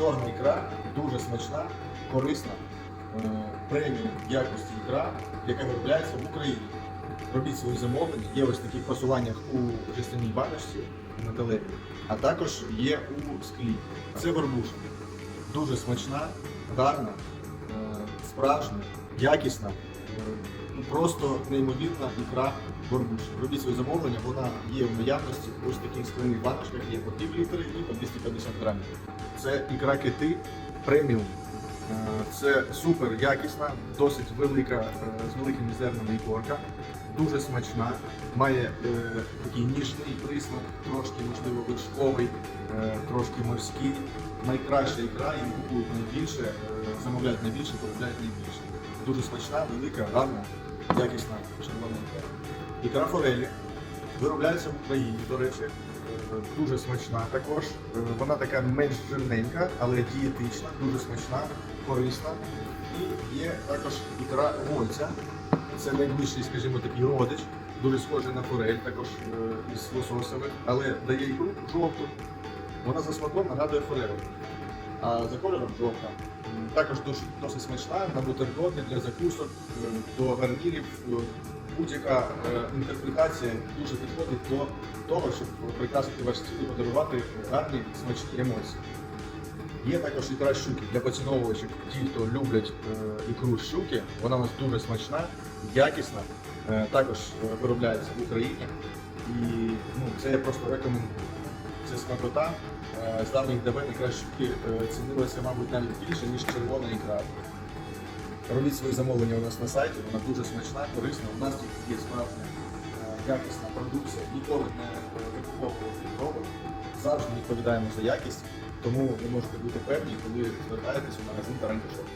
чорна ікра, дуже смачна, корисна, е, преміум якості ікра, яка виробляється в Україні. Робіть свої замовлення, є ось в таких посуваннях у жестяній баночці металевій, а також є у склі. Це горбуша. Дуже смачна, гарна, е, справжня, якісна, е, ну, просто неймовірна ікра горбуша. Робіть своє замовлення, вона є в наявності ось в таких скляних баночках, є по пів літри і по 250 грамів. Це ікра кити преміум. Е, Це супер якісна, досить велика, е, з великими зернами ікорка, дуже смачна, має е, такий ніжний присмак, трошки, можливо, вершковий, е, трошки морський. Найкраща ікра, її купують найбільше, е, замовляють найбільше, полюбляють найбільше. Дуже смачна, велика, гарна, якісна червона ікра. Форелі виробляється в Україні, до речі. Е, Дуже смачна також. Е, Вона така менш жирненька, але дієтична, дуже смачна, корисна. І є також ікра гольця. Це найближчий, скажімо, такий родич, дуже схожий на форель, також е, із лососевих, але дає ікру жовту. Вона за смаком нагадує форель, а за кольором жовта. Також досить, смачна на бутерброди для закусок, е, до гарнірів. Е, Будь-яка е, інтерпретація дуже підходить до того, щоб прикрасити ваш стіл і подарувати гарні смачні емоції. Є також ікра щуки для поціновувачів, ті, хто люблять ікру щуки. Вона у нас дуже смачна, якісна. Також виробляється в Україні. І ну, це я просто рекомендую. Це смакота. З давен ікра щуки е, цінилася, мабуть, навіть більше, ніж червона ікра. Робіть свої замовлення у нас на сайті, вона дуже смачна, корисна. У нас тут є справжня е, якісна продукція, ніколи не е, викуповувати пробу. Завжди відповідаємо за якість, тому ви можете бути певні, коли звертаєтесь у магазин Таранто Шоп.